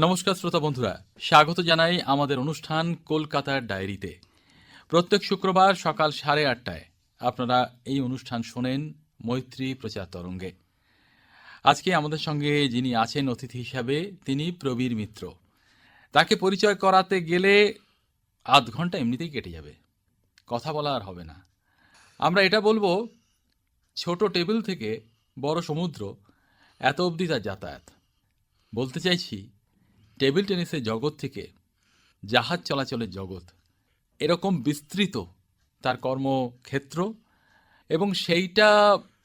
নমস্কার শ্রোতা বন্ধুরা, স্বাগত জানাই আমাদের অনুষ্ঠান কলকাতার ডায়েরিতে। প্রত্যেক শুক্রবার সকাল সাড়ে আটটায় আপনারা এই অনুষ্ঠান শোনেন মৈত্রী প্রচার তরঙ্গে। আজকে আমাদের সঙ্গে যিনি আছেন অতিথি হিসাবে, তিনি প্রবীর মিত্র। তাকে পরিচয় করাতে গেলে আধ ঘণ্টা এমনিতেই কেটে যাবে। কথা বলা আর হবে না। আমরা এটা বলব, ছোট টেবিল থেকে বড় সমুদ্র, এত অবধি তার যাতায়াত। বলতে চাইছি টেবিল টেনিসের জগৎ থেকে জাহাজ চলাচলের জগৎ। এরকম বিস্তৃত তার কর্মক্ষেত্র এবং সেইটা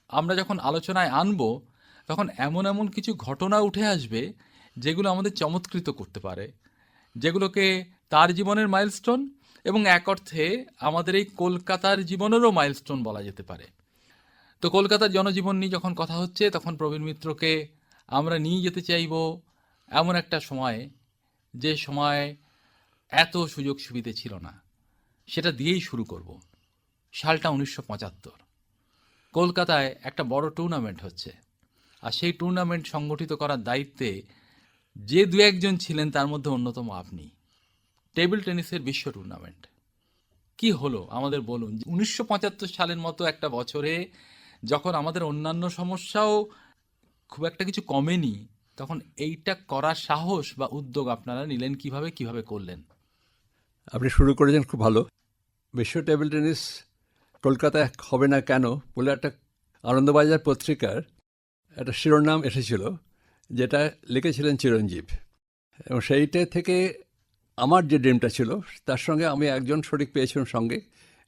আমরা যখন আলোচনায় আনব, তখন এমন এমন কিছু ঘটনা উঠে আসবে যেগুলো আমাদের চমৎকৃত করতে পারে, যেগুলোকে তার জীবনের মাইলস্টোন এবং এক অর্থে আমাদের এই কলকাতার জীবনেরও মাইলস্টোন বলা যেতে পারে। তো কলকাতার জনজীবন নিয়ে যখন কথা হচ্ছে, তখন প্রবীণ মিত্রকে আমরা নিয়ে যেতে চাইব এমন একটা সময়ে, যে সময় এত সুযোগ সুবিধে ছিল না। সেটা দিয়েই শুরু করব। সালটা উনিশশো পঁচাত্তর। কলকাতায় একটা বড় টুর্নামেন্ট হচ্ছে। আর সেই টুর্নামেন্ট সংগঠিত করার দায়িত্বে যে দু একজন ছিলেন, তার মধ্যে অন্যতম আপনি। টেবিল টেনিসের বিশ্ব টুর্নামেন্ট। কি হলো? আমাদের বলুন। উনিশশো পঁচাত্তর সালের মতো একটা বছরে যখন আমাদের অন্যান্য সমস্যাও খুব একটা কিছু কমেনি তখন এইটা করার সাহস বা উদ্যোগ আপনারা নিলেন কীভাবে কীভাবে করলেন? আপনি শুরু করেছেন খুব ভালো। বিশ্ব টেবিল টেনিস কলকাতায় হবে না কেন বলে একটা আনন্দবাজার পত্রিকার একটা শিরোনাম এসেছিল, যেটা লিখেছিলেন চিরঞ্জীব। এবং সেইটা থেকে আমার যে ড্রিমটা ছিল, তার সঙ্গে আমি একজন শরিক পেয়েছিলাম সঙ্গে,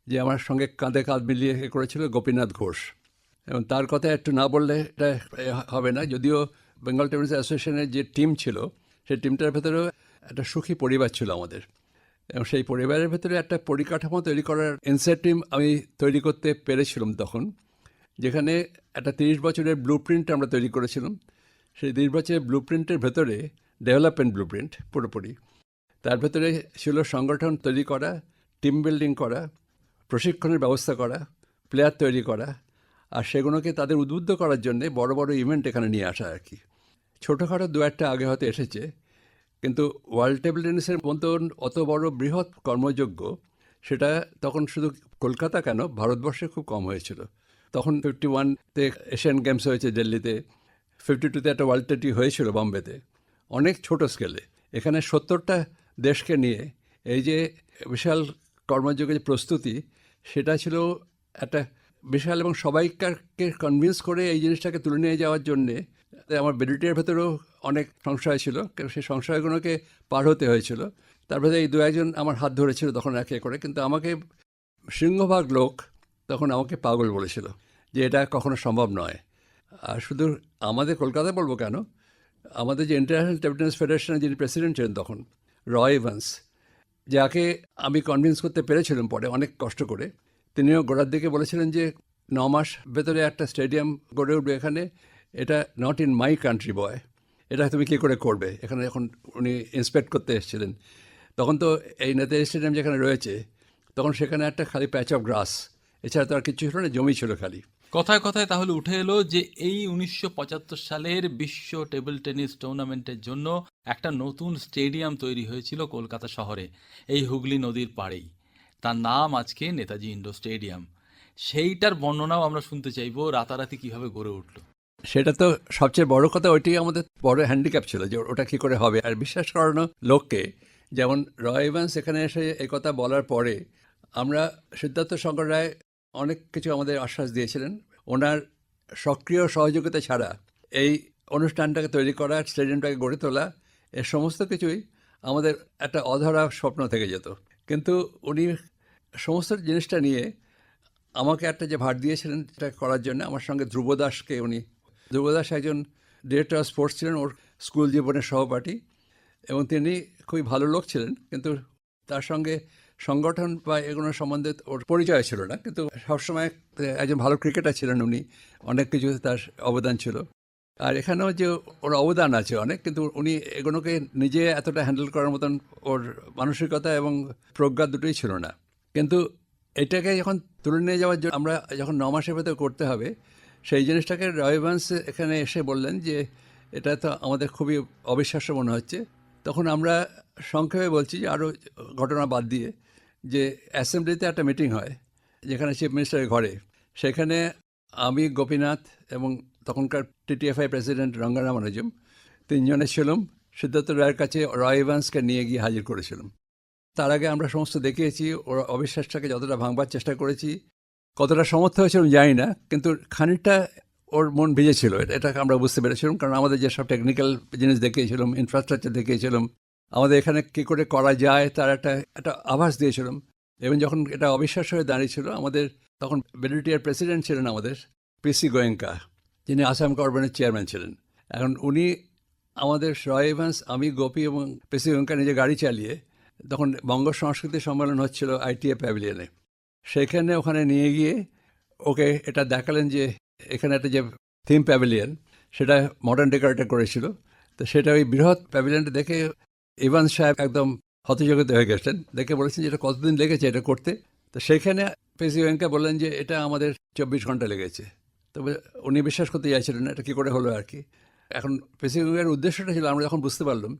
যে আমার সঙ্গে কাঁধে কাঁধ মিলিয়ে করেছিল গোপীনাথ ঘোষ। এবং তার কথা একটু না বললে এটা হবে না, যদিও বেঙ্গল টেনিস অ্যাসোসিয়েশনের যে টিম ছিল, সেই টিমটার ভেতরেও একটা সুখী পরিবার ছিল আমাদের। এবং সেই পরিবারের ভেতরে একটা পরিকাঠামো তৈরি করার ইনসেন্টিভ আমি তৈরি করতে পেরেছিলাম তখন, যেখানে একটা তিরিশ বছরের ব্লু প্রিন্ট আমরা তৈরি করেছিলাম। সেই তিরিশ বছরের ব্লু প্রিন্টের ভেতরে ডেভেলপমেন্ট ব্লু প্রিন্ট পুরোপুরি। তার ভেতরে ছিল সংগঠন তৈরি করা টিম বিল্ডিং করা, প্রশিক্ষণের ব্যবস্থা করা প্লেয়ার তৈরি করা আর সেগুলোকে তাদের উদ্বুদ্ধ করার জন্য বড় বড় ইভেন্ট এখানে নিয়ে আসা আর কি। ছোটোখাটো দু একটা আগে হয়তো এসেছে, কিন্তু ওয়ার্ল্ড টেবিল টেনিসের মতন অত বড় বৃহৎ কর্মযোগ্য, সেটা তখন শুধু কলকাতা কেন, ভারতবর্ষে খুব কম হয়েছিল। তখন ফিফটি ওয়ানতে এশিয়ান গেমস হয়েছে দিল্লিতে ফিফটি টুতে একটা ওয়ার্ল্ড টেটি হয়েছিল বম্বেতে। অনেক ছোট স্কেলে এখানে সত্তরটা দেশকে নিয়ে এই যে বিশাল কর্মযোগের প্রস্তুতি, সেটা ছিল একটা বিশাল এবং সবাইকারকে কনভিন্স করে এই জিনিসটাকে তুলে নিয়ে যাওয়ার জন্যে আমার বেডিটের ভেতরেও অনেক সংশয় ছিল। সেই সংশয়গুলোকে পার হতে হয়েছিল। তারপরে এই দু একজন আমার হাত ধরেছিল তখন একে করে। কিন্তু আমাকে সিংহভাগ লোক তখন আমাকে পাগল বলেছিল যে এটা কখনো সম্ভব নয়। আর শুধু আমাদের কলকাতায় বলব কেন? আমাদের যে ইন্টারন্যাশনাল টেবিল টেনিস ফেডারেশনের যিনি প্রেসিডেন্ট ছিলেন তখন, রয় ইভান্স, যাকে আমি কনভিন্স করতে পেরেছিলাম পরে অনেক কষ্ট করে। তিনিও গোড়ার দিকে বলেছিলেন যে ন মাস ভেতরে একটা স্টেডিয়াম গড়ে উঠবে এখানে, এটা not in my country boy এটা তুমি কী করে করবে? এখানে এখন উনি ইন্সপেক্ট করতে এসেছিলেন, তখন তো এই নেতাজি স্টেডিয়াম যেখানে রয়েছে, তখন সেখানে একটা খালি প্যাচ অফ গ্রাস এছাড়া তো আর কিছু ছিল না, জমি ছিল খালি। কথায় কথায় তাহলে উঠে এলো যে এই উনিশশো পঁচাত্তর সালের বিশ্ব টেবিল টেনিস টুর্নামেন্টের জন্য একটা নতুন স্টেডিয়াম তৈরি হয়েছিল কলকাতা শহরে, এই হুগলি নদীর পাড়েই। তার নাম আজকে নেতাজি ইন্ডোর স্টেডিয়াম। সেইটার বর্ণনাও আমরা শুনতে চাইব, রাতারাতি কীভাবে গড়ে উঠল। সেটা তো সবচেয়ে বড় কথা, ওইটাই আমাদের বড় হ্যান্ডিক্যাপ ছিল যে ওটা কী করে হবে। আর বিশ্বাস করানো লোককে, যেমন রয় ইভান্স এখানে এসে কথা বলার পরে, আমরা সিদ্ধার্থ শঙ্কর রায় অনেক কিছু আমাদের আশ্বাস দিয়েছিলেন। ওনার সক্রিয় সহযোগিতা ছাড়া এই অনুষ্ঠানটাকে তৈরি করা, স্টেডিয়ামটাকে গড়ে তোলা এর সমস্ত কিছুই আমাদের একটা অধরা স্বপ্ন থেকে যেত। কিন্তু উনি সমস্ত জিনিসটা নিয়ে আমাকে একটা যে ভার দিয়েছিলেন এটা করার জন্য আমার সঙ্গে ধ্রুবদাসকে উনি ধ্রুবদাস একজন ডিরেক্টর অফ স্পোর্টস ছিলেন ওর স্কুল জীবনের সহপাঠী এবং তিনি খুবই ভালো লোক ছিলেন, কিন্তু তার সঙ্গে সংগঠন বা এগুলোর সম্বন্ধে ওর পরিচয় ছিল না, কিন্তু সবসময় একজন ভালো ক্রিকেটার ছিলেন উনি, অনেক কিছু তার অবদান ছিল। আর এখানেও যে ওর অবদান আছে অনেক, কিন্তু উনি এগুলোকে নিজে এতটা হ্যান্ডেল করার মতন ওর মানসিকতা এবং প্রজ্ঞা দুটোই ছিল না। কিন্তু এটাকে যখন তুলে নিয়ে যাওয়ার জন্য আমরা যখন ন মাসের ভেতর করতে হবে, সেই জিনিসটাকে রয়ভান্স এখানে এসে বললেন যে, এটা তো আমাদের খুবই অবিশ্বাস্য মনে হচ্ছে। তখন আমরা সংক্ষেপে বলছি যে আরও ঘটনা বাদ দিয়ে যে, অ্যাসেম্বলিতে একটা মিটিং হয়, যেখানে চিফ মিনিস্টারের ঘরে। সেখানে আমি, গোপীনাথ এবং তখনকার টিটিএফআই প্রেসিডেন্ট রঙ্গারামানুজম তিনজনে ছিলাম। সিদ্ধার্থ রায়ের কাছে রয় ইভান্সকে নিয়ে গিয়ে হাজির করেছিলাম। তার আগে আমরা সমস্ত দেখিয়েছি, ওর অবিশ্বাসটাকে যতটা ভাঙবার চেষ্টা করেছি, কতটা সমর্থ হয়েছিলাম জানি না, কিন্তু খানিকটা ওর মন ভিজেছিল। এটা- আমরা বুঝতে পেরেছিলাম, কারণ আমাদের যেসব টেকনিক্যাল জিনিস দেখিয়েছিলাম ইনফ্রাস্ট্রাকচার দেখিয়েছিলাম, আমাদের এখানে কী করে করা যায় তার একটা একটা আভাস দিয়েছিলাম। এবং যখন এটা অবিশ্বাস হয়ে দাঁড়িয়েছিল, আমাদের তখন বেলুটিয়ার প্রেসিডেন্ট ছিলেন আমাদের পিসি গোয়েঙ্কা যিনি আসাম গভর্নমেন্টের চেয়ারম্যান ছিলেন। এখন উনি আমাদের রয় আমি গোপী এবং পিসি গোয়েঙ্কা নিজে গাড়ি চালিয়ে তখন বঙ্গ সংস্কৃতি সম্মেলন হচ্ছিল আইটিএ প্যাভিলিয়নে। সেখানে ওখানে নিয়ে গিয়ে ওকে এটা দেখালেন যে এখানে একটা যে থিম প্যাভিলিয়ন, সেটা মডার্ন ডেকোরেটর করেছিল। তো সেটা ওই বৃহৎ প্যাভিলিয়নটা দেখে ইভান সাহেব একদম হতজগত হয়ে গেছেন। দেখে বলেছেন যে এটা কতদিন লেগেছে এটা করতে। তো সেখানে ওয়েঙ্কা বললেন যে এটা আমাদের চব্বিশ ঘণ্টা লেগেছে। তবে উনি বিশ্বাস করতে চাইছিলেন না এটা কী করে হলো আর কি। এখন পেসি ওয়েঙ্কার উদ্দেশ্যটা ছিল, আমরা যখন বুঝতে পারলাম,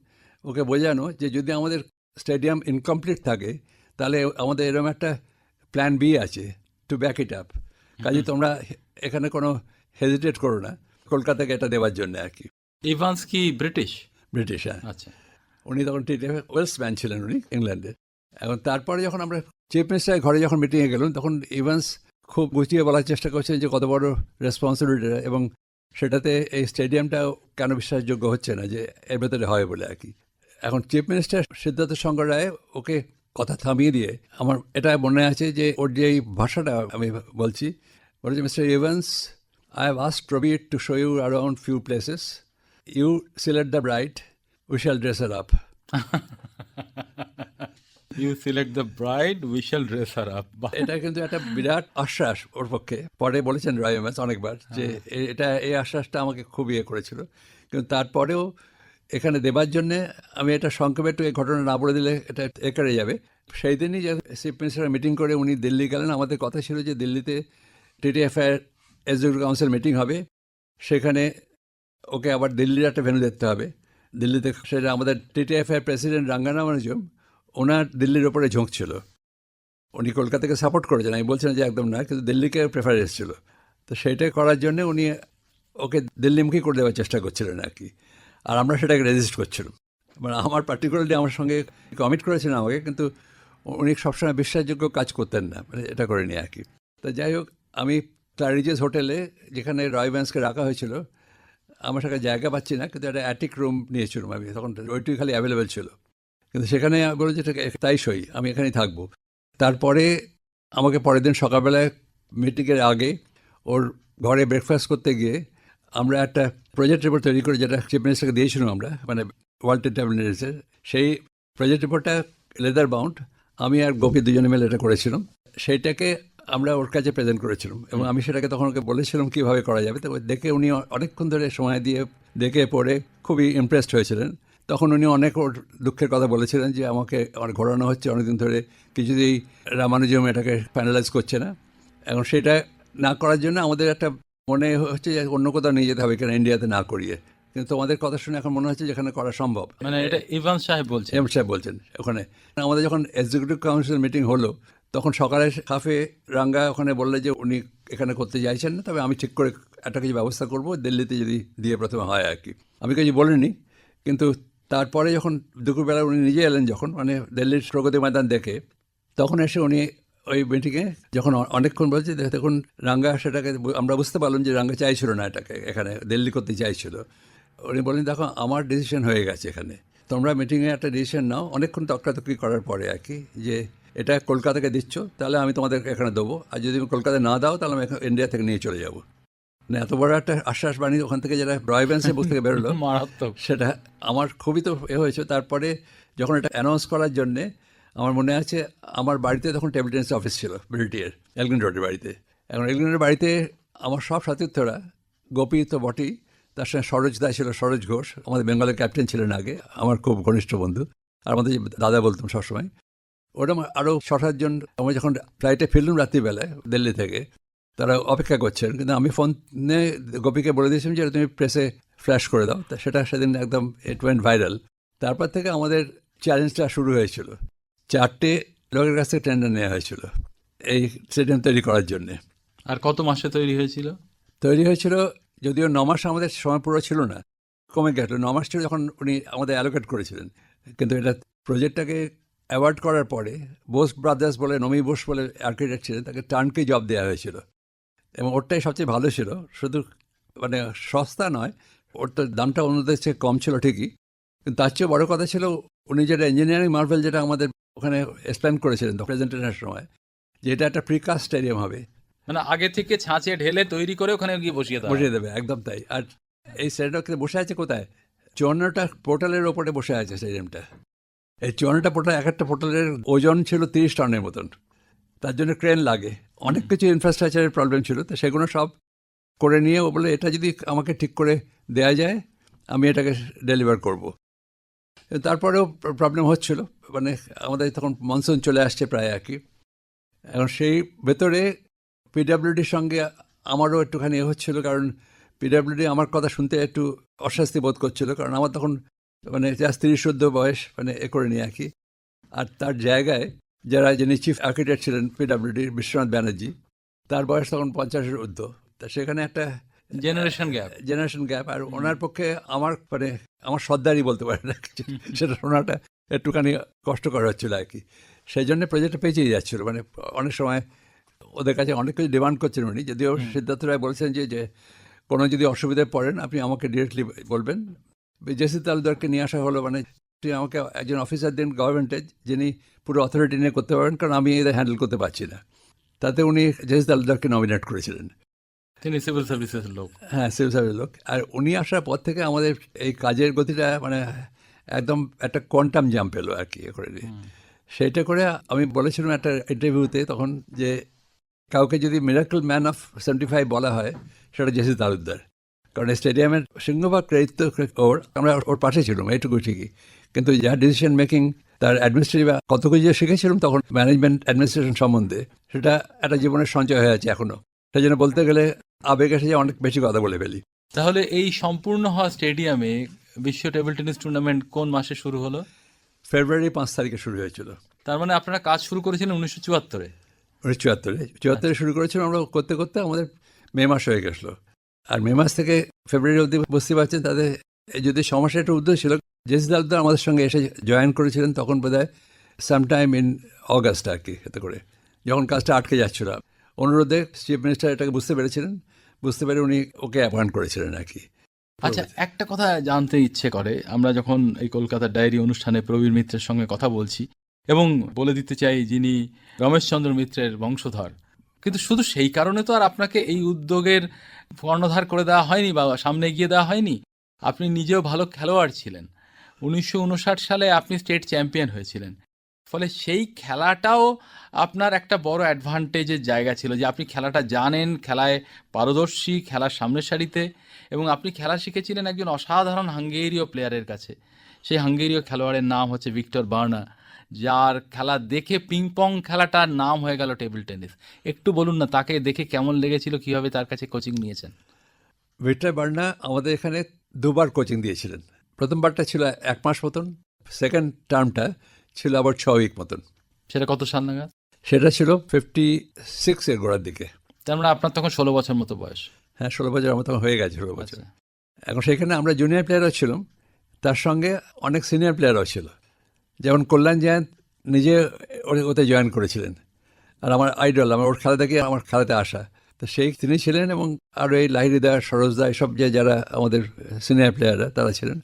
ওকে বোঝানো যে যদি আমাদের স্টেডিয়াম ইনকমপ্লিট থাকে তাহলে আমাদের এরকম একটা প্ল্যান বি আছে টু ব্যাক ইট আপ কাজে তোমরা এখানে কোনো হেজিটেট করো না কলকাতাকে এটা দেওয়ার জন্য আর কি। ইভান্স কি ব্রিটিশ ব্রিটিশ হ্যাঁ। আচ্ছা। উনি তখন ওয়েলসম্যান ছিলেন উনি ইংল্যান্ডে। এখন তারপরে যখন আমরা চিফ মিনিস্টারের ঘরে যখন মিটিংয়ে গেলাম তখন ইভান্স খুব গুছিয়ে বলার চেষ্টা করছেন যে কত বড় রেসপন্সিবিলিটি এবং সেটাতে এই স্টেডিয়ামটা কেন বিশ্বাসযোগ্য হচ্ছে না যে এর ভেতরে হয় বলে আর কি। এখন চিফ মিনিস্টার সিদ্ধার্থ শঙ্কর রায় ওকে কথা থামিয়ে দিয়ে আমার এটা মনে আছে যে ওর যে এই ভাষাটা আমি বলছি বলেছে mister Evans I have asked Prabir to show you around few places you select the bride we shall dress her up you select the bride we shall dress her up এটা কিন্তু একটা বিরাট আশ্বাস ওর পক্ষে। পরে বলেছেন রয়মাস অনেকবার যে এটা এই আশ্বাসটা আমাকে খুব ইয়ে করেছিল। কিন্তু তারপরেও এখানে দেবার জন্যে আমি এটা সংক্ষেপে একটু এই ঘটনা না বলে দিলে এটা একারে যাবে। সেই দিনই যে চিফ মিনিস্টার মিটিং করে উনি দিল্লি গেলেন। আমাদের কথা ছিল যে দিল্লিতে টিটিএফআই এক্সিকিউটিভ কাউন্সিল মিটিং হবে। সেখানে ওকে আবার দিল্লির একটা ভেন্যু দেখতে হবে। দিল্লিতে সেটা আমাদের টিটিএফআই প্রেসিডেন্ট রাঙ্গানামানুজম ওনার দিল্লির ওপরে ঝোঁক ছিল। উনি কলকাতাকে সাপোর্ট করেছেন। আমি বলছি না যে একদম না কিন্তু দিল্লিকে প্রেফারেন্স ছিল। তো সেইটা করার জন্য উনি ওকে দিল্লিমুখী করে দেওয়ার চেষ্টা করছিলেন আর কি। আর আমরা সেটাকে রেজিস্ট করছিলাম। মানে আমার পার্টিকুলারলি আমার সঙ্গে কমিট করেছেন আমাকে, কিন্তু উনি সবসময় বিশ্বাসযোগ্য কাজ করতেন না মানে এটা করে করেনি আর কি। তা যাই হোক, আমি ক্লারিজেস হোটেলে যেখানে রয় ব্যান্সকে রাখা হয়েছিল, আমার সেখানে জায়গা পাচ্ছি না, কিন্তু একটা অ্যাটিক রুম নিয়েছিলাম আমি। তখন ওইটুকু খালি অ্যাভেলেবেল ছিল। কিন্তু সেখানে বলে যে তাই সই, আমি এখানেই থাকব। তারপরে আমাকে পরের দিন সকালবেলায় মিটিংয়ের আগে ওর ঘরে ব্রেকফাস্ট করতে গিয়ে আমরা একটা প্রজেক্ট রিপোর্ট তৈরি করে যেটা চিফ মিনিস্টারকে দিয়েছিলাম আমরা মানে ওয়ার্ল্ড ট্যাবলেটসের সেই প্রজেক্ট রিপোর্টটা লেদার বাউন্ড আমি আর গোপী দুজনে মিলে এটা করেছিলাম। সেইটাকে আমরা ওর কাছে প্রেজেন্ট করেছিলাম এবং আমি সেটাকে তখন ওকে বলেছিলাম কীভাবে করা যাবে। তো দেখে উনি অনেকক্ষণ ধরে সময় দিয়ে দেখে পড়ে খুবই ইমপ্রেসড হয়েছিলেন। তখন উনি অনেক ওর দুঃখের কথা বলেছিলেন যে আমাকে আমার ঘোরানো হচ্ছে, অনেকদিন ধরে কিছুতেই রামানুজম এটাকে ফাইনালাইজ করছে না। এখন সেটা না করার জন্য আমাদের একটা মনে হচ্ছে যে অন্য কোথাও নিয়ে যেতে হবে কেন ইন্ডিয়াতে না করিয়ে। কিন্তু তোমাদের কথা শুনে এখন মনে হচ্ছে যেখানে করা সম্ভব। মানে এটা ইভান্স সাহেব বলছেন। এম সাহেব বলছেন ওখানে। আমাদের যখন এক্সিকিউটিভ কাউন্সিল মিটিং হলো তখন সকালে কাফে রাঙ্গা ওখানে বললে যে উনি এখানে করতে চাইছেন না তবে আমি ঠিক করে একটা কিছু ব্যবস্থা করব দিল্লিতে যদি দিয়ে প্রথমে হয় আর কি। আমি কিছু বলিনি কিন্তু তারপরে যখন দুপুরবেলা উনি নিজে এলেন যখন মানে দিল্লির প্রগতি ময়দান দেখে তখন এসে উনি ওই মিটিংয়ে যখন অনেকক্ষণ বলছে যে দেখুন রাঙ্গা সেটাকে আমরা বুঝতে পারলাম যে রাঙ্গা চাইছিল না এটাকে এখানে দিল্লি করতে চাইছিল। উনি বলেন দেখো আমার ডিসিশন হয়ে গেছে এখানে। তোমরা মিটিংয়ে একটা ডিসিশন নাও। অনেকক্ষণ তর্কাতর্কি করার পরে আর কি যে এটা কলকাতাকে দিচ্ছ তাহলে আমি তোমাদের এখানে দেবো। আর যদি তুমি কলকাতায় না দাও তাহলে আমি এখানে ইন্ডিয়া থেকে নিয়ে চলে যাব। না এত বড় একটা আশ্বাস বাণী ওখান থেকে যারা রয়বেন্সের বুক থেকে বেরোলো মারাত্মক। সেটা আমার খুবই তো এ হয়েছে। তারপরে যখন এটা অ্যানাউন্স করার জন্যে আমার মনে আছে, আমার বাড়িতে তখন টেবিল টেনিস অফিস ছিল ব্রিটিয়ার এলগিন রোডের বাড়িতে। এখন এলগিনের বাড়িতে আমার সব সতীর্থরা গোপী তো বটেই, তার সঙ্গে সরোজ দা ছিল, সরোজ ঘোষ, আমাদের বেঙ্গলের ক্যাপ্টেন ছিলেন আগে, আমার খুব ঘনিষ্ঠ বন্ধু, আর আমাদের দাদা বলতাম সবসময়। ওরকম আরও ছ সাতজন আমরা যখন ফ্লাইটে ফিরলাম রাত্রিবেলায়, দিল্লি থেকে, তারা অপেক্ষা করছেন, কিন্তু আমি ফোনে গোপীকে বলে দিয়েছিলাম যে তুমি প্রেসে ফ্ল্যাশ করে দাও। তা সেটা সেদিন একদম ইট ওয়েন্ট ভাইরাল তারপর থেকে আমাদের চ্যালেঞ্জটা শুরু হয়েছিল। চারটে লোকের কাছ থেকে টেন্ডার নেওয়া হয়েছিল এই স্টেডিয়াম তৈরি করার জন্যে। আর কত মাসে তৈরি হয়েছিল? তৈরি হয়েছিল যদিও ন মাস আমাদের সময় পুরো ছিল না কমে গেল। ন মাস ছিল যখন উনি আমাদের অ্যালোকেট করেছিলেন। কিন্তু এটা প্রজেক্টটাকে অ্যাওয়ার্ড করার পরে বোস ব্রাদার্স বলে নমি বোস বলে আর্কিটেক্ট ছিলেন তাকে টার্নকে জব দেওয়া হয়েছিল। এবং ওরটাই সবচেয়ে ভালো ছিল শুধু মানে সস্তা নয় ওর তো দামটা অন্যদের চেয়ে কম ছিল ঠিকই। কিন্তু তার চেয়ে বড় কথা ছিল উনি যেটা ইঞ্জিনিয়ারিং মার্ভেল যেটা আমাদের ওখানে এক্সপ্লেন করেছিলেন প্রেজেন্টেশনের সময় যে এটা একটা প্রিকাস্ট স্টেডিয়াম হবে। মানে আগে থেকে ছাঁচে ঢেলে তৈরি করে ওখানে গিয়ে বসিয়ে হয়। বসিয়ে দেবে একদম তাই। আর এই স্টেডিয়ামটা বসে আছে কোথায়? চুয়ান্নটা পোর্টালের ওপরে বসে আছে স্টেডিয়ামটা এই চুয়ান্নটা পোর্টাল এক একটা পোর্টালের ওজন ছিল তিরিশ টনের মতন। তার জন্য ক্রেন লাগে। অনেক কিছু ইনফ্রাস্ট্রাকচারের প্রবলেম ছিল তো সেগুলো সব করে নিয়ে ও বলে এটা যদি আমাকে ঠিক করে দেয়া যায় আমি এটাকে ডেলিভার করব। তারপরেও প্রবলেম হচ্ছিল। মানে আমাদের তখন মনসুন চলে আসছে প্রায় একই এখন সেই ভেতরে পিডাব্লিউডির সঙ্গে আমারও একটুখানি এ হচ্ছিল কারণ পিডাব্লিউডি আমার কথা শুনতে একটু অস্বস্তি বোধ করছিল কারণ আমার তখন মানে জাস্ট তিরিশ চোদ্দ বয়স মানে এ করে নিয়ে আর কি। আর তার জায়গায় যারা, যিনি চিফ আর্কিটেক্ট ছিলেন পিডাব্লিউডির বিশ্বনাথ ব্যানার্জি, তার বয়স তখন পঞ্চাশের ঊর্ধ্ব। তা সেখানে একটা জেনারেশন গ্যাপ জেনারেশন গ্যাপ আর ওনার পক্ষে আমার মানে আমার সর্দারই বলতে পারে না সেটা শোনাটা একটুখানি কষ্টকর হচ্ছিল আর কি। সেই জন্য প্রজেক্টটা পেঁচিয়ে যাচ্ছিল। মানে অনেক সময় ওদের কাছে অনেক কিছু ডিমান্ড করছেন উনি। যদিও সিদ্ধার্থ রায় বলছেন যে যে কোনো যদি অসুবিধায় পড়েন আপনি আমাকে ডিরেক্টলি বলবেন। জেসি তালুদারকে নিয়ে আসা হলো মানে আমাকে একজন অফিসার দিন গভর্নমেন্টের যিনি পুরো অথরিটি নিয়ে করতে পারবেন। কারণ আমি এদের হ্যান্ডেল করতে পারছি না। তাতে উনি জেসি তালুদারকে নমিনেট করেছিলেন। তিনি সিভিল সার্ভিসেস লোক। হ্যাঁ সিভিল সার্ভিস লোক। আর উনি আসার পর থেকে আমাদের এই কাজের গতিটা মানে একদম একটা কোয়ান্টাম জাম্প এলো আর কি করে সেইটা করে আমি বলেছিলাম একটা ইন্টারভিউতে তখন যে কাউকে যদি miracle man of seventy five বলা হয় সেটা জেসি তালুকদার কারণ এই স্টেডিয়ামের সিংহভাগ ক্রেডিট তো ওর আমরা ওর পাশে ছিলাম এইটুকু ঠিকই। কিন্তু যা ডিসিশন মেকিং তার অ্যাডমিনিস্ট্রেটিভ কত কিছু যে শিখেছিলাম তখন ম্যানেজমেন্ট অ্যাডমিনিস্ট্রেশন সম্বন্ধে সেটা একটা জীবনের সঞ্চয় হয়ে আছে এখনও সেই জন্য বলতে গেলে আবেগ এসে যে অনেক বেশি কথা বলে ফেলি। তাহলে এই সম্পূর্ণ হওয়া স্টেডিয়ামে বিশ্ব টেবিল টেনিস টুর্নামেন্ট কোন মাসে শুরু হলো? ফেব্রুয়ারি পাঁচ তারিখে শুরু হয়েছিল। তার মানে আপনারা কাজ শুরু করেছিলেন উনিশশো চুয়াত্তরে? উনিশশো চুয়াত্তরে। চুয়াত্তরে শুরু করেছিলাম আমরা করতে করতে আমাদের মে মাস হয়ে গেছিল। আর মে মাস থেকে ফেব্রুয়ারি অবধি বুঝতে পারছেন তাদের যদি সমস্যা একটা উদ্দেশ্য ছিল জেসি দালদার আমাদের সঙ্গে এসে জয়েন করেছিলেন তখন বোধ হয় সামটাইম ইন অগাস্ট আর কি এতে করে। যখন কাজটা আটকে যাচ্ছিল। অনুরোধে চিফ মিনিস্টার এটাকে বুঝতে পেরেছিলেন। বুঝতে পেরে উনি ওকে অ্যাপয়েন্ট করেছিলেন আর কি। আচ্ছা একটা কথা জানতে ইচ্ছে করে আমরা যখন এই কলকাতার ডায়েরি অনুষ্ঠানে প্রবীর মিত্রের সঙ্গে কথা বলছি এবং বলে দিতে চাই যিনি রমেশচন্দ্র মিত্রের বংশধর কিন্তু শুধু সেই কারণে তো আর আপনাকে এই উদ্যোগের কর্ণধার করে দেওয়া হয়নি বা সামনে এগিয়ে দেওয়া হয়নি। আপনি নিজেও ভালো খেলোয়াড় ছিলেন। উনিশশো উনষাট সালে আপনি স্টেট চ্যাম্পিয়ন হয়েছিলেন। ফলে সেই খেলাটাও আপনার একটা বড় অ্যাডভান্টেজের জায়গা ছিল যে আপনি খেলাটা জানেন, খেলায় পারদর্শী, খেলার সামনের সারিতে এবং আপনি খেলা শিখেছিলেন একজন অসাধারণ হাঙ্গেরীয় প্লেয়ারের কাছে। সেই হাঙ্গেরীয় খেলোয়াড়ের নাম হচ্ছে ভিক্টর বার্না যার খেলা দেখে পিং পং খেলাটার নাম হয়ে গেল টেবিল টেনিস একটু বলুন না, তাকে দেখে কেমন লেগেছিল, কীভাবে তার কাছে কোচিং নিয়েছেন? ভিক্টর বার্না আমাদের এখানে দুবার কোচিং দিয়েছিলেন। প্রথমবারটা ছিল এক মাস মতন সেকেন্ড টার্মটা ছিল আবার ছ উইক মতন। সেটা কত সাল নাগাদ? সেটা ছিল ফিফটি সিক্সের গোড়ার দিকে। তার মানে আপনার তখন ষোলো বছর মতো বয়স। হ্যাঁ ষোলো বছর আমার তখন হয়ে গেছে ষোলো বছর। আচ্ছা। এখন সেখানে আমরা জুনিয়র প্লেয়ারও ছিলাম। তার সঙ্গে অনেক সিনিয়র প্লেয়ারও ছিল। যেমন কল্যাণ জয়ন্ত নিজে ওতে জয়েন করেছিলেন। আর আমার আইডল আমার ওর খেলা দেখে আমার খেলাতে আসা। তো সেই তিনি ছিলেন এবং আরও এই লাহিরিদা সরোজদা এসব যে যারা আমাদের সিনিয়র প্লেয়াররা তারা ছিলেন।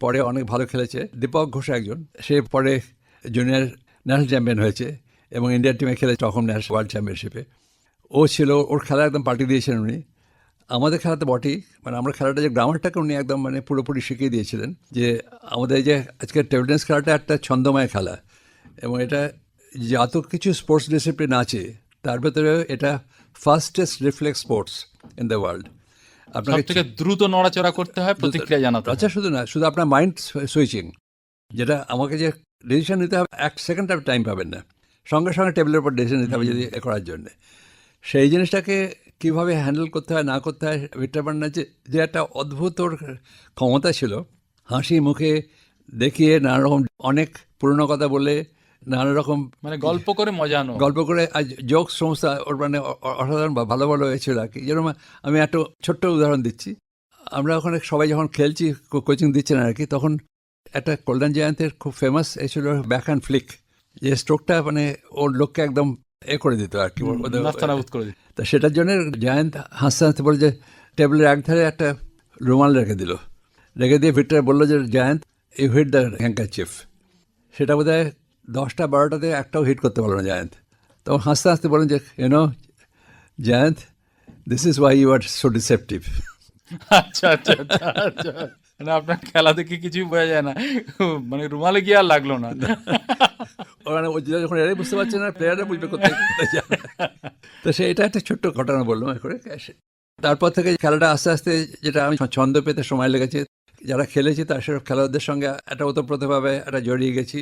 পরে অনেক ভালো খেলেছে। দীপক ঘোষ একজন। সে পরে জুনিয়র ন্যাশনাল চ্যাম্পিয়ন হয়েছে এবং ইন্ডিয়ার টিমে খেলে তখন ন্যাশনাল ওয়ার্ল্ড চ্যাম্পিয়নশিপে ও ছিল ওর খেলা একদম পার্টি দিয়েছিলেন উনি। আমাদের খেলাতে বটেই মানে আমরা খেলাটা যে গ্রামারটাকে উনি একদম মানে পুরোপুরি শিখিয়ে দিয়েছিলেন যে আমাদের যে আজকের টেবিল টেনিস খেলাটা একটা ছন্দময় খেলা এবং এটা যত কিছু স্পোর্টস ডিসিপ্লিন আছে তার ভেতরে এটা fastest reflex sports in the world আপনাকে থেকে দ্রুত নড়াচড়া করতে হয় প্রতিক্রিয়া জানাতে আচ্ছা শুধু না শুধু আপনার মাইন্ড সুইচিং যেটা আমাকে যে ডিসিশন নিতে হবে এক সেকেন্ড আপনি টাইম পাবেন না। সঙ্গে সঙ্গে টেবিলের উপর ডিসিশন নিতে হবে যদি এ করার জন্যে। সেই জিনিসটাকে কীভাবে হ্যান্ডেল করতে হয় না করতে হয় ভিক্টর বান্নার যে যে একটা অদ্ভুত ওর ক্ষমতা ছিল। হাসি মুখে দেখিয়ে নানা রকম অনেক পুরনো কথা বলে নানা রকম মানে গল্প করে মজানো গল্প করে আজ যোগ সমস্ত ওর মানে অসাধারণ বা ভালো ভালো হয়েছিল আর কি। যেরকম আমি একটা ছোট্ট উদাহরণ দিচ্ছি। আমরা ওখানে সবাই যখন খেলছি কোচিং দিচ্ছেন আর কি তখন একটা কল্যাণ জয়ন্তের খুব ফেমাস এ ছিল ব্যাক অ্যান্ড ফ্লিক যে স্ট্রোকটা মানে ওর লোককে একদম এ করে দিত আর কি। তা সেটার জন্য জয়ন্ত হাসতে হাসতে বলে যে টেবিলের এক ধারে একটা রুমাল রেখে দিল। রেখে দিয়ে ভিক্টর বলল যে Jayanta you hit the handkerchief সেটা বোধ হয় দশটা বারোটাতে একটাও হিট করতে পারল না জয়ন্ত। তখন হাসতে হাসতে বলেন যে you know Jayanta this is why you are so deceptive আচ্ছা আচ্ছা আচ্ছা। মানে আপনার খেলা দেখে কিছুই বোঝা যায় না। মানে রুমালে গিয়ে আর লাগল না। মানে ও যেটা যখন এরাই বুঝতে পারছে না প্লেয়াররা বুঝবে কোথায় তো সে, এটা একটা ছোট্ট ঘটনা বললাম করে তারপর থেকে খেলাটা আস্তে আস্তে যেটা আমি ছন্দ পেতে সময় লেগেছে, যারা খেলেছি তার সব খেলোয়াড়দের সঙ্গে একটা ওতপ্রোতভাবে একটা জড়িয়ে গেছি।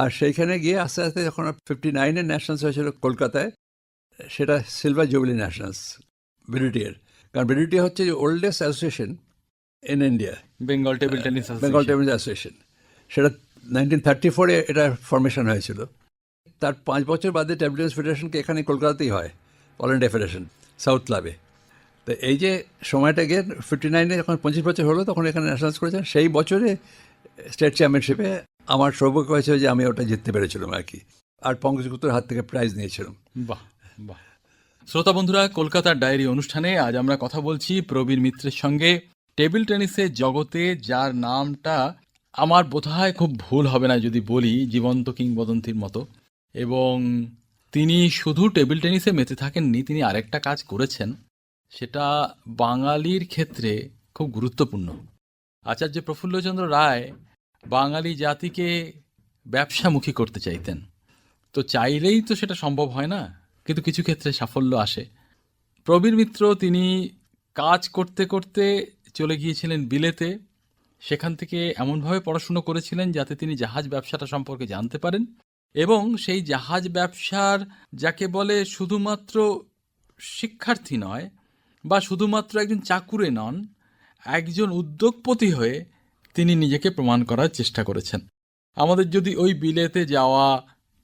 আর সেইখানে গিয়ে আস্তে আস্তে যখন ফিফটি নাইনের ন্যাশনালস হয়েছিল কলকাতায়, সেটা সিলভার জুবলি ন্যাশনালস বিডিটির কারণ বিডিটি হচ্ছে যে oldest association in India Bengal table tennis Bengal table association সেটা নাইনটিন থার্টি ফোরে এটা ফরমেশন হয়েছিল। তার পাঁচ বছর বাদে টেবিল টেনিস ফেডারেশনকে এখানে কলকাতাতেই হয় অল ইন্ডিয়া ফেডারেশন সাউথ ক্লাবে তো এই যে সময়টা গিয়ে ফিফটি নাইনে যখন পঁচিশ বছর হলো তখন এখানে ন্যাশনালস করেছেন সেই বছরে স্টেট চ্যাম্পিয়নশিপে আমার সৌভাগ্য হয়েছিল যে আমি ওটা জিততে পেরেছিলাম আর কি। আর পঙ্কজ গুপ্তর হাত থেকে প্রাইজ নিয়েছিলাম। বাহ বাহ। শ্রোতা বন্ধুরা কলকাতার ডায়েরি অনুষ্ঠানে আজ আমরা কথা বলছি প্রবীর মিত্রের সঙ্গে। টেবিল টেনিসের জগতে যার নামটা আমার বোধহয় খুব ভুল হবে না যদি বলি, জীবন্ত কিংবদন্তির মতো। এবং তিনি শুধু টেবিল টেনিসে মেতে থাকেননি, তিনি আরেকটা কাজ করেছেন। সেটা বাঙালির ক্ষেত্রে খুব গুরুত্বপূর্ণ। আচার্য প্রফুল্লচন্দ্র রায় বাঙালি জাতিকে ব্যবসামুখী করতে চাইতেন। তো চাইলেই তো সেটা সম্ভব হয় না, কিন্তু কিছু ক্ষেত্রে সাফল্য আসে। প্রবীর মিত্র তিনি কাজ করতে করতে চলে গিয়েছিলেন বিলেতে, সেখান থেকে এমনভাবে পড়াশুনো করেছিলেন যাতে তিনি জাহাজ ব্যবসাটা সম্পর্কে জানতে পারেন এবং সেই জাহাজ ব্যবসার, যাকে বলে শুধুমাত্র শিক্ষার্থী নয় বা শুধুমাত্র একজন চাকুরে নন, একজন উদ্যোগপতি হয়ে তিনি নিজেকে প্রমাণ করার চেষ্টা করেছেন। আমাদের যদি ওই বিলেতে যাওয়া,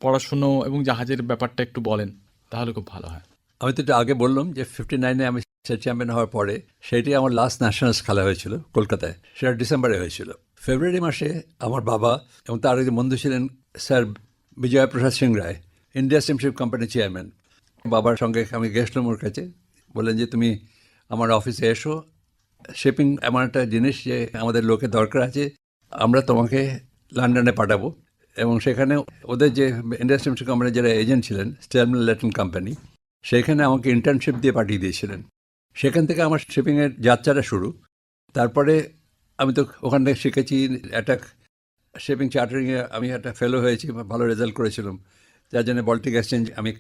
পড়াশুনো এবং জাহাজের ব্যাপারটা একটু বলেন, তাহলে খুব ভালো হয়। আমি তো একটু আগে বললাম যে ফিফটি নাইনে আমি স্টেট চ্যাম্পিয়ন হওয়ার পরে সেটি আমার লাস্ট ন্যাশনালস খেলা হয়েছিল কলকাতায়। সেটা ডিসেম্বরে হয়েছিল। ফেব্রুয়ারি মাসে আমার বাবা এবং তার একজন বন্ধু ছিলেন sir Bijoy Prasad Singh Roy India steamship কোম্পানির চেয়ারম্যান বাবার সঙ্গে আমি গেছিলাম ওর কাছে। বললেন যে, তুমি আমার অফিসে এসো। শিপিং এমন একটা জিনিস যে আমাদের লোকের দরকার আছে। আমরা তোমাকে লন্ডনে পাঠাবো। এবং সেখানে ওদের যে ইন্ডিয়া স্টিমশিপ কোম্পানির যারা এজেন্ট ছিলেন স্টেলম্যান লেটন কোম্পানি সেখানে আমাকে ইন্টার্নশিপ দিয়ে পাঠিয়ে দিয়েছিলেন। সেখান থেকে আমার শিপিংয়ের যাত্রাটা শুরু। তারপরে আমি তো ওখান থেকে শিখেছি, একটা শিপিং চার্টারিংয়ে আমি একটা ফেলো হয়েছি, ভালো রেজাল্ট করেছিলাম। যার জন্য বল্টিক এক্সচেঞ্জ আমি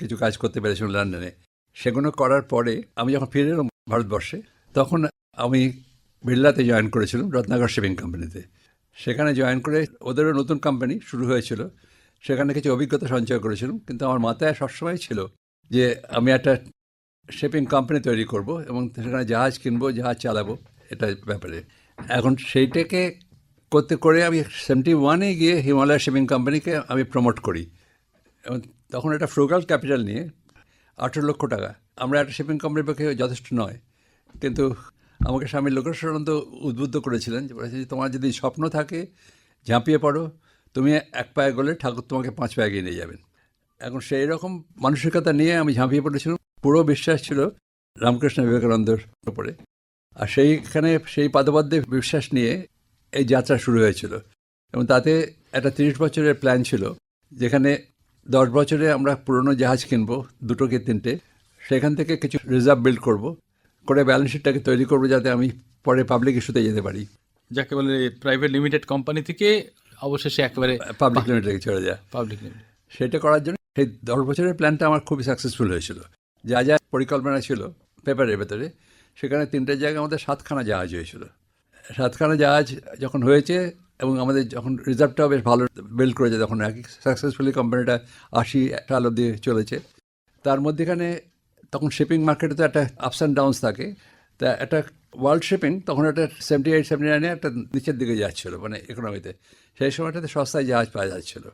কিছু কাজ করতে পেরেছিলাম লন্ডনে সেগুলো করার পরে আমি যখন ফিরে এলাম ভারতবর্ষে, তখন আমি বিড়লাতে জয়েন করেছিলাম রত্নাগর শিপিং কোম্পানিতে সেখানে জয়েন করে ওদেরও নতুন কোম্পানি শুরু হয়েছিল। সেখানে কিছু অভিজ্ঞতা সঞ্চয় করেছিলাম, কিন্তু আমার মাথায় সবসময় ছিল যে আমি একটা শিপিং কোম্পানি তৈরি করব এবং সেখানে জাহাজ কিনবো, জাহাজ চালাবো, এটা ব্যাপারে। এখন সেইটাকে করতে করে আমি সেভেন্টি ওয়ানে গিয়ে হিমালয় শিপিং কোম্পানিকে আমি প্রমোট করি। এবং তখন একটা ফ্রুগাল ক্যাপিটাল নিয়ে আঠেরো লক্ষ টাকা। আমরা একটা শিপিং কোম্পানির পক্ষে যথেষ্ট নয়। কিন্তু আমাকে স্বামী লোকেশ্বরানন্দ উদ্বুদ্ধ করেছিলেন যে বলেছেন যে তোমার যদি স্বপ্ন থাকে, ঝাঁপিয়ে পড়ো, তুমি এক পায়ে গেলে ঠাকুর তোমাকে পাঁচ পায়ে এগিয়ে নিয়ে যাবেন। এখন সেই রকম মানসিকতা নিয়ে আমি ঝাঁপিয়ে পড়েছিলাম। পুরো বিশ্বাস ছিল রামকৃষ্ণ বিবেকানন্দের উপরে। আর সেইখানে সেই পাদবাদ্যে বিশ্বাস নিয়ে এই যাত্রা শুরু হয়েছিল। এবং তাতে একটা তিরিশ বছরের প্ল্যান ছিল যেখানে দশ বছরে আমরা পুরনো জাহাজ কিনবো দুটো কি তিনটে। সেখান থেকে কিছু রিজার্ভ বিল্ড করব করে ব্যালেন্স শিটটাকে তৈরি করব যাতে আমি পরে পাবলিক ইস্যুতে যেতে পারি। যাকে বলে প্রাইভেট লিমিটেড কোম্পানি থেকে অবশেষে একেবারে পাবলিক লিমিটেডে চলে যায়। Public limited. সেটা করার জন্য সেই দশ বছরের প্ল্যানটা আমার খুবই সাকসেসফুল হয়েছিল। যা যা পরিকল্পনা ছিল পেপারের ভেতরে, সেখানে তিনটে জায়গায় আমাদের সাতখানা জাহাজ হয়েছিল। সাতখানা জাহাজ যখন হয়েছে এবং আমাদের যখন রিজার্ভটাও বেশ ভালো বিল্ড করেছে, তখন কি সাকসেসফুলি কোম্পানিটা আশি সাল অব্দি চলেছে। তার মধ্যেখানে তখন শিপিং মার্কেটে তো একটা আপস অ্যান্ড ডাউনস থাকে। তা একটা ওয়ার্ল্ড শিপিং তখন একটা সেভেন্টি এইট সেভেন্টি নাইনে একটা নিচের দিকে যাচ্ছিল মানে ইকোনমিতে সেই সময়টাতে সস্তায় জাহাজ পাওয়া যাচ্ছিল।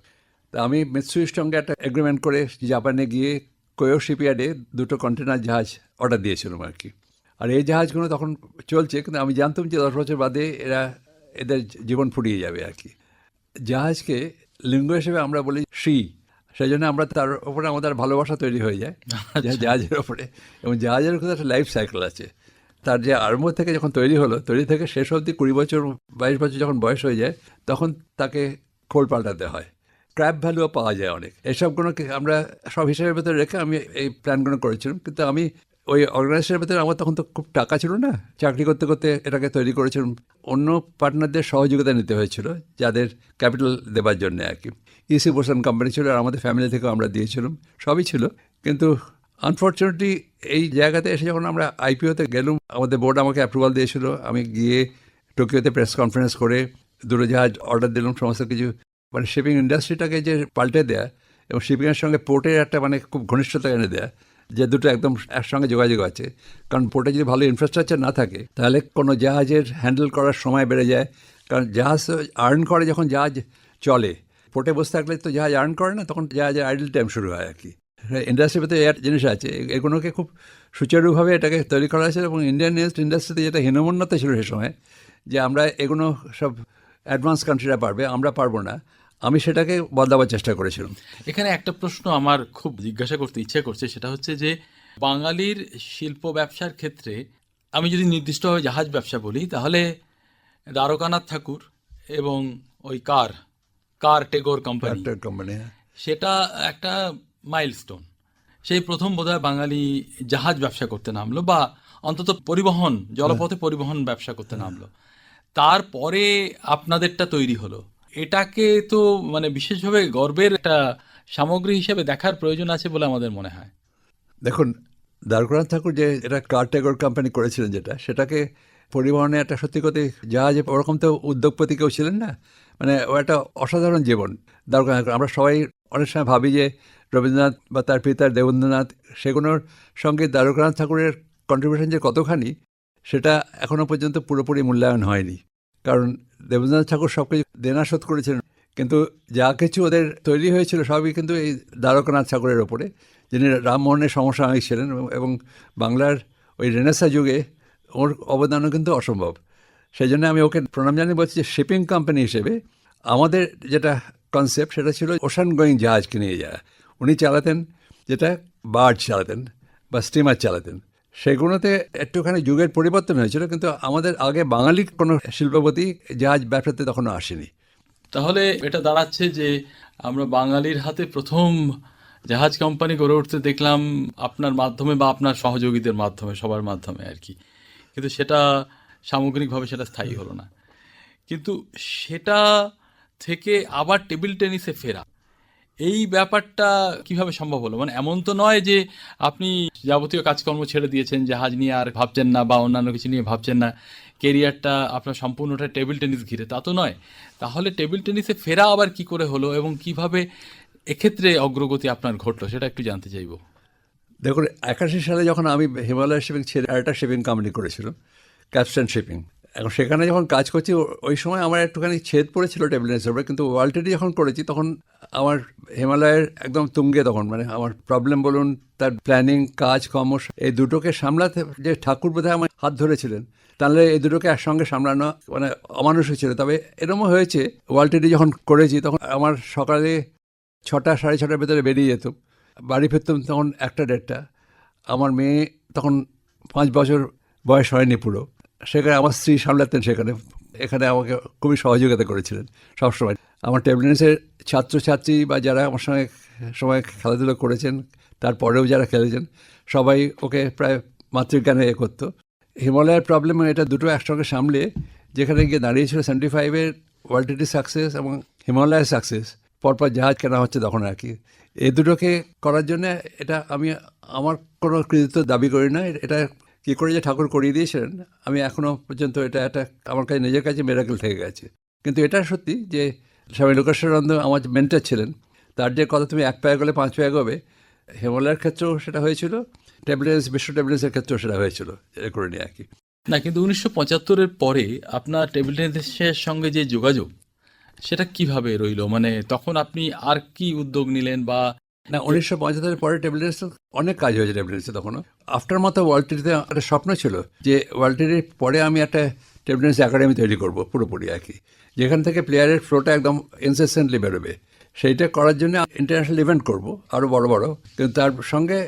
আমি মিৎসুইর সঙ্গে একটা এগ্রিমেন্ট করে জাপানে গিয়ে কোয়ো শিপইয়ার্ডে দুটো কন্টেনার জাহাজ অর্ডার দিয়েছিলাম আর কি। আর এই জাহাজগুলো তখন চলছে কিন্তু আমি জানতাম যে দশ বছর বাদে এরা এদের জীবন ফুরিয়ে যাবে আর কি। জাহাজকে লিঙ্গ হিসেবে আমরা বলি শ্রী সেই জন্য আমরা তার উপরে আমাদের ভালোবাসা তৈরি হয়ে যায়। জাহাজের ওপরে এবং জাহাজের কিন্তু একটা লাইফ সাইকেল আছে। তার যে আরম্ভ থেকে যখন তৈরি হলো তৈরি থেকে শেষ অবধি কুড়ি বছর বাইশ বছর যখন বয়স হয়ে যায় তখন তাকে খোল পাল্টাতে হয়। ক্র্যাপ ভ্যালুও পাওয়া যায় অনেক। এসবগুলোকে আমরা সব হিসাবের ভেতরে রেখে আমি এই প্ল্যানগুলো করেছিলাম। কিন্তু আমি ওই অর্গানাইজেশনের ভেতরে আমার তখন তো খুব টাকা ছিল না। চাকরি করতে করতে এটাকে তৈরি করেছিলাম। অন্য পার্টনারদের সহযোগিতা নিতে হয়েছিল, যাদের ক্যাপিটাল দেবার জন্য আর কি। ইসি বোসান কোম্পানি ছিল আর আমাদের ফ্যামিলি থেকেও আমরা দিয়েছিলাম, সবই ছিল। কিন্তু আনফর্চুনেটলি এই জায়গাতে এসে যখন আমরা আইপিওতে গেলাম, আমাদের বোর্ড আমাকে অ্যাপ্রুভাল দিয়েছিল। আমি গিয়ে টোকিওতে প্রেস কনফারেন্স করে দুটো জাহাজ অর্ডার দিলাম, সমস্ত কিছু মানে শিপিং ইন্ডাস্ট্রিটাকে যে পাল্টে দেয়া এবং শিপিংয়ের সঙ্গে পোর্টের একটা মানে খুব ঘনিষ্ঠতা এনে দেয়া, যে দুটো একদম একসঙ্গে যোগাযোগ আছে। কারণ পোর্টে যদি ভালো ইনফ্রাস্ট্রাকচার না থাকে, তাহলে কোনো জাহাজের হ্যান্ডেল করার সময় বেড়ে যায়। কারণ জাহাজ আর্ন করে যখন জাহাজ চলে পোর্টে বসে থাকলে তো জাহাজ আর্ন করে না, তখন জাহাজের আইডল টাইম শুরু হয় আর কি। ইন্ডাস্ট্রির ভেতরে এর জিনিস আছে এগুলোকে খুব সুচারুভাবে এটাকে তৈরি করা হয়েছে এবং ইন্ডিয়ান ইন্ডাস্ট্রিতে যেটা হীনমন্যতা ছিল সে সময়, যে আমরা এগুলো সব অ্যাডভান্স কান্ট্রিরা পারবে, আমরা পারব না। আমি সেটাকে বদলাবার চেষ্টা করেছিলাম। এখানে একটা প্রশ্ন আমার খুব জিজ্ঞাসা করতে ইচ্ছে করছে সেটা হচ্ছে যে বাঙালির শিল্প ব্যবসার ক্ষেত্রে আমি যদি নির্দিষ্টভাবে জাহাজ ব্যবসা বলি তাহলে দ্বারকানাথ ঠাকুর এবং ওই Carr Carr Tagore company company সেটা একটা মাইলস্টোন সেই প্রথম বোধহয় বাঙালি জাহাজ ব্যবসা করতে নামলো বা অন্তত পরিবহন জলপথে পরিবহন ব্যবসা করতে নামলো। তারপরে আপনাদেরটা তৈরি হলো। এটাকে তো মানে বিশেষভাবে গর্বের একটা সামগ্রী হিসেবে দেখার প্রয়োজন আছে বলে আমাদের মনে হয় দেখুন দ্বারকানাথ ঠাকুর যে এটা কার্টেগর কোম্পানি করেছিলেন যেটা, সেটাকে পরিবহনে একটা সত্যি কথা জাহাজে ওরকম তো উদ্যোগপতি কেউ ছিলেন না মানে ও একটা অসাধারণ জীবন দ্বারকানাথ। আমরা সবাই অনেক সময় ভাবি যে রবীন্দ্রনাথ বা তার পিতার দেবেন্দ্রনাথ সেগুলোর সঙ্গে দ্বারকানাথ ঠাকুরের কন্ট্রিবিউশন যে কতখানি, সেটা এখনও পর্যন্ত পুরোপুরি মূল্যায়ন হয়নি কারণ দেবেন্দ্রনাথ ঠাকুর সব কিছু দেনা শোধ করেছিলেন। কিন্তু যা কিছু ওদের তৈরি হয়েছিল সবই কিন্তু এই দ্বারকানাথ ঠাকুরের ওপরে, যিনি রামমোহনের সমসাময়িক ছিলেন এবং বাংলার ওই রেনেসা যুগে ওর অবদানও কিন্তু অসম্ভব। সেই জন্য আমি ওকে প্রণাম জানিয়ে বলছি যে শিপিং কোম্পানি হিসেবে আমাদের যেটা কনসেপ্ট সেটা ছিল ওশান গোয়িং জাহাজকে নিয়ে যাওয়া। উনি চালাতেন যেটা বার্ড চালাতেন বা স্টিমার চালাতেন। সেগুলোতে একটুখানি যুগের পরিবর্তন হয়েছিল, কিন্তু আমাদের আগে বাঙালি কোনো শিল্পপতি জাহাজ ব্যবসাতে তখনও আসেনি। তাহলে এটা দাঁড়াচ্ছে যে আমরা বাঙালির হাতে প্রথম জাহাজ কোম্পানি গড়ে উঠতে দেখলাম আপনার মাধ্যমে বা আপনার সহযোগীদের মাধ্যমে, সবার মাধ্যমে আর কি। কিন্তু সেটা সামগ্রিকভাবে সেটা স্থায়ী হলো না। কিন্তু সেটা থেকে আবার টেবিল টেনিসে ফেরা। এই ব্যাপারটা কীভাবে সম্ভব হলো? মানে এমন তো নয় যে আপনি যাবতীয় কাজকর্ম ছেড়ে দিয়েছেন জাহাজ নিয়ে আর ভাবছেন না বা অন্যান্য কিছু নিয়ে ভাবছেন না। কেরিয়ারটা আপনার সম্পূর্ণটা টেবিল টেনিস ঘিরে, তা তো নয়। তাহলে টেবিল টেনিসে ফেরা আবার কি করে হলো এবং কীভাবে এক্ষেত্রে অগ্রগতি আপনার ঘটলো, সেটা একটু জানতে চাইব। দেখুন, একাশি সালে যখন আমি হিমালয় শিপিং ছেড়ে আরেকটা শিপিং কোম্পানি করেছিলাম ক্যাপস্টান শিপিং এখন সেখানে যখন কাজ করছি ওই সময় আমার একটুখানি ছেদ পড়েছিল টেবিল টেনিসের উপরে, কিন্তু ওয়ার্ল্ডটি যখন করেছি, তখন আমার হিমালয়ের একদম তুঙ্গে তখন মানে আমার প্রবলেম বলুন, তার প্ল্যানিং কাজ, কর্ম, এই দুটোকে সামলাতে যে ঠাকুর বোধহয় আমার হাত ধরেছিলেন, তাহলে এই দুটোকে একসঙ্গে সামলানো মানে অমানুষ ছিল। তবে এরমও হয়েছে ওয়ার্ল্ডটি যখন করেছি, তখন আমার সকালে ছটা, সাড়ে ছটার ভেতরে বেরিয়ে যেতাম বাড়ি ফিরতাম তখন একটা দেড়টা। আমার মেয়ে তখন পাঁচ বছর বয়স হয়নি পুরো। সেখানে আমার স্ত্রী সামলাতেন সেখানে। এখানে আমাকে খুবই সহযোগিতা করেছিলেন সবসময়। আমার টেবিল টেনিসের ছাত্রছাত্রী বা যারা আমার সঙ্গে সময় খেলাধুলো করেছেন, তারপরেও যারা খেলেছেন, সবাই ওকে প্রায় মাতৃজ্ঞানে এ করতো। হিমালয়ের প্রবলেম এটা দুটো একসঙ্গে সামলে, যেখানে গিয়ে দাঁড়িয়েছিল সেভেন্টি ফাইভের ওয়ার্ল্ড সাকসেস এবং হিমালয়ের সাকসেস পরপর জাহাজ কেনা হচ্ছে তখন আর কি। এই দুটোকে করার জন্য এটা আমি, আমার কোনো কৃতিত্ব দাবি করি না। এটা কী করে যে ঠাকুর করিয়ে দিয়েছিলেন, আমি এখনও পর্যন্ত এটা একটা আমার কাছে নিজের কাছে মেরাকেল থেকে গেছে। কিন্তু এটা সত্যি যে স্বামী লোকেশ্বরানন্দ আমার মেন্টার ছিলেন, তার যে কথা তুমি এক পায়ে গেলে পাঁচ পায়ে গবে হিমালয়ের ক্ষেত্রেও সেটা হয়েছিল টেবলেস বিশ্ব টেবলেসের ক্ষেত্রেও সেটা হয়েছিল, এটা করে নিয়ে আর কি। না, কিন্তু উনিশশো পঁচাত্তরের পরে আপনার টেবিল টেনিসের সঙ্গে যে যোগাযোগ, সেটা কীভাবে রইল? মানে তখন আপনি আর কি উদ্যোগ নিলেন বা না, উনিশশো পঁচাত্তরের পরে টেবিল টেনিস অনেক কাজ হয়েছে টেবিল টেনিসে তখনও। আফটার মতো ওয়ার্ল্ড টেনিসে একটা স্বপ্ন ছিল যে ওয়ার্ল্ড টেনিস পরে আমি একটা টেবিল টেনিস একাডেমি তৈরি করব, পুরোপুরি আর কি। যেখান থেকে প্লেয়ারের ফ্লোটা একদম ইনসেসেন্টলি বেরোবে। সেইটা করার জন্য ইন্টারন্যাশনাল ইভেন্ট করব আরও বড় বড়। কিন্তু তার সঙ্গে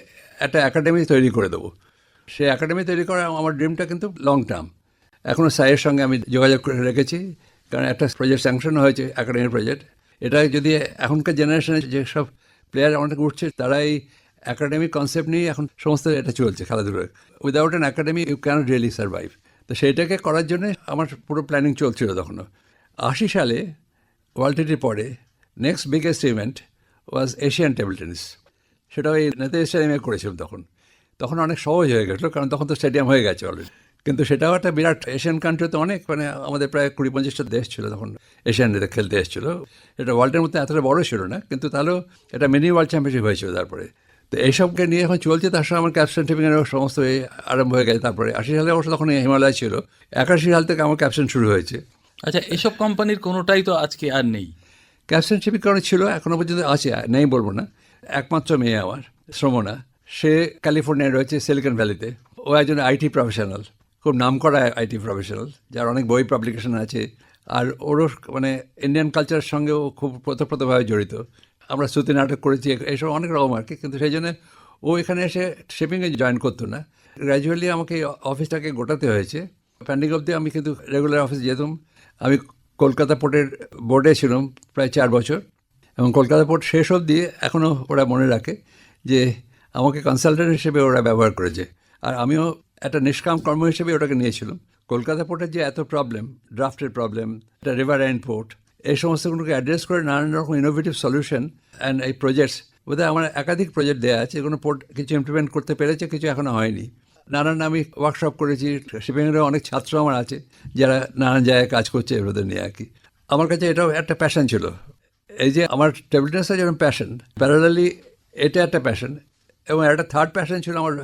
একটা একাডেমি তৈরি করে দেবো। সেই একাডেমি তৈরি করা আমার ড্রিমটা কিন্তু লং টার্ম এখনও স্যারের সঙ্গে আমি যোগাযোগ করে রেখেছি, কারণ একটা প্রজেক্ট স্যাংশন হয়েছে একাডেমির প্রজেক্ট এটা যদি এখনকার জেনারেশনে যেসব প্লেয়ার অনেক উঠছে তারা এই একাডেমিক কনসেপ্ট নিয়ে এখন সমস্ত এটা চলছে খেলাধুলোয় without an academy you can really survive তো সেইটাকে করার জন্য আমার পুরো প্ল্যানিং চলছিল তখনও। আশি সালে ওয়ার্ল্ড টিটির পরে next biggest event was Asian table tennis সেটা ওই নেতা স্টেডিয়ামে করেছিলাম তখন। তখন অনেক সহজ হয়ে গেছিল, কারণ তখন তো স্টেডিয়াম হয়ে গেছে অলরেডি কিন্তু সেটাও একটা বিরাট এশিয়ান কান্ট্রিতে অনেক মানে আমাদের প্রায় কুড়ি পঞ্চাশটা দেশ ছিল তখন এশিয়ানদের খেলতে এসেছিল এটা ওয়ার্ল্ডের মধ্যে এতটা বড় ছিল না কিন্তু তাহলেও এটা মিনি ওয়ার্ল্ড চ্যাম্পিয়নশিপ হয়েছিল তারপরে। তো এইসবকে নিয়ে এখন চলছে তার সঙ্গে আমার ক্যাপশন টিপিংয়ের সমস্ত আরম্ভ হয়ে গেছে তারপরে। আশি সালে অবশ্য তখন হিমালয় ছিল একাশি সাল থেকে আমার ক্যাপশন শুরু হয়েছে। আচ্ছা এসব কোম্পানির কোনোটাই তো আজকে আর নেই। ক্যাপশন শিপিং কারণে ছিল এখনও পর্যন্ত আছে নেই বলব না। একমাত্র মেয়ে আমার শ্রমণা সে ক্যালিফোর্নিয়ায় রয়েছে সিলিকন ভ্যালিতে ও একজন আইটি প্রফেশনাল খুব নামকরা আইটি প্রফেশনাল, যার অনেক বই পাবলিকেশন আছে, আর ওরও মানে ইন্ডিয়ান কালচারের সঙ্গেও খুব প্রতপ্রতভাবে জড়িত। আমরা শ্রুতি নাটক করেছি এইসব অনেক রকম আর কি, কিন্তু সেই জন্য ও এখানে এসে শিপিংয়ে জয়েন করতো না। গ্র্যাজুয়ালি আমাকে অফিসটাকে গোটাতে হয়েছে। প্যান্ডিক অবধি আমি কিন্তু রেগুলার অফিস যেতাম। আমি কলকাতা পোর্টের বোর্ডে ছিলাম প্রায় চার বছর, এবং কলকাতা পোর্ট শেষ অবধি এখনও ওরা মনে রাখে যে আমাকে কনসালটেন্ট হিসেবে ওরা ব্যবহার করেছে। আর আমিও একটা নিষ্কাম কর্ম হিসেবে ওটাকে নিয়েছিলাম। কলকাতা পোর্টের যে এত প্রবলেম ড্রাফটের প্রবলেম এটা রিভার অ্যান্ড পোর্ট এই সমস্তগুলোকে অ্যাড্রেস করে নানান রকম ইনোভেটিভ সলিউশন অ্যান্ড এই প্রজেক্টস বোধহয় আমার একাধিক প্রজেক্ট দেওয়া আছে এগুলো পোর্ট কিছু ইমপ্লিমেন্ট করতে পেরেছে, কিছু এখনও হয়নি। নানান আমি ওয়ার্কশপ করেছি শিপিংয়েরও অনেক ছাত্র আমার আছে, যারা নানান জায়গায় কাজ করছে এগুলোদের নিয়ে আর কি। আমার কাছে এটাও একটা প্যাশন ছিল। এই যে আমার টেবিল টেনিসটা যেমন প্যাশন প্যারালালি এটা একটা প্যাশন এবং একটা থার্ড প্যাশন ছিল আমার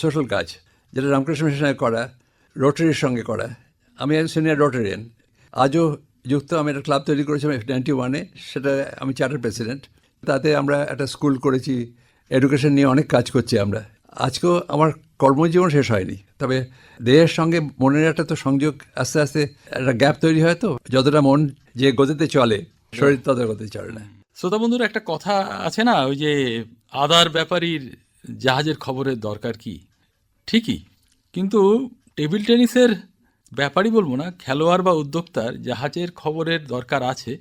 সোশ্যাল কাজ। যেটা রামকৃষ্ণ মিশনের করা, রোটারির সঙ্গে করা। আমি একজন সিনিয়র রোটারিয়ান। আজও যুক্ত আমি একটা ক্লাব তৈরি করেছিলাম নাইনটি ওয়ানে। সেটা আমি চার্টার প্রেসিডেন্ট। তাতে আমরা একটা স্কুল করেছি, এডুকেশন নিয়ে অনেক কাজ করছি আমরা। আজকেও আমার কর্মজীবন শেষ হয়নি। তবে দেহের সঙ্গে মনের একটা তো সংযোগ আস্তে আস্তে একটা গ্যাপ তৈরি হয় তো, যতটা মন যে গতিতে চলে, শরীর তত গতিতে চলে না। শ্রোতা বন্ধুর একটা কথা আছে না, ওই যে আদার ব্যাপারীর জাহাজের খবরের দরকার কি? ঠিকই, কিন্তু টেবিল টেনিসের ব্যাপারই বলব না, খেলোয়াড় বা উদ্যোক্তার জাহাজের খবরের দরকার আছে,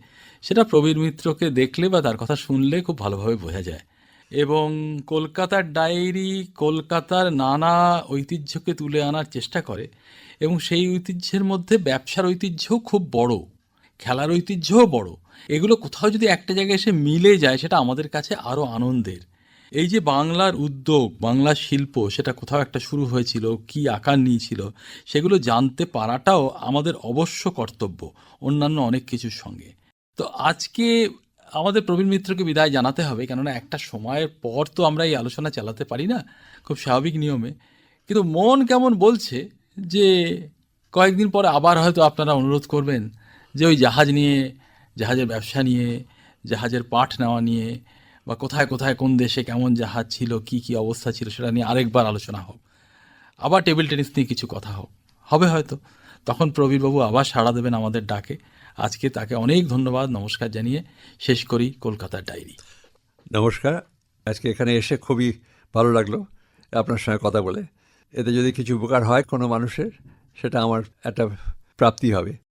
সেটা প্রবীর মিত্রকে দেখলে বা তার কথা শুনলে খুব ভালোভাবে বোঝা যায়। এবং কলকাতার ডায়েরি কলকাতার নানা ঐতিহ্যকে তুলে আনার চেষ্টা করে, এবং সেই ঐতিহ্যের মধ্যে ব্যবসার ঐতিহ্যও খুব বড়, খেলার ঐতিহ্যও বড়। এগুলো কোথাও যদি একটা জায়গায় এসে মিলে যায়, সেটা আমাদের কাছে আরও আনন্দের। এই যে বাংলার উদ্যোগ বাংলার শিল্প, সেটা কোথাও একটা শুরু হয়েছিল, কি আকার নিয়েছিল, সেগুলো জানতে পারাটাও আমাদের অবশ্য কর্তব্য, অন্যান্য অনেক কিছুর সঙ্গে। তো আজকে আমাদের প্রবীণ মিত্রকে বিদায় জানাতে হবে, কেননা একটা সময়ের পর তো আমরা এই আলোচনা চালাতে পারি না, খুব স্বাভাবিক নিয়মে। কিন্তু মন কেমন বলছে যে কয়েকদিন পরে আবার হয়তো আপনারা অনুরোধ করবেন যে ওই জাহাজ নিয়ে, জাহাজের ব্যবসা নিয়ে, জাহাজের পাঠ নেওয়া নিয়ে বা কোথায় কোথায় কোন দেশে কেমন জাহাজ ছিল, কি কি অবস্থা ছিল সেটা নিয়ে আরেকবার আলোচনা হোক। আবার টেবিল টেনিস নিয়ে কিছু কথা হোক। হবে হয়তো। তখন প্রবীরবাবু আবার সাড়া দেবেন আমাদের ডাকে। আজকে তাকে অনেক ধন্যবাদ, নমস্কার জানিয়ে শেষ করি কলকাতার ডায়েরি। নমস্কার। আজকে এখানে এসে খুবই ভালো লাগল আপনার সঙ্গে কথা বলে। এতে যদি কিছু উপকার হয় কোনো মানুষের, সেটা আমার একটা প্রাপ্তি হবে।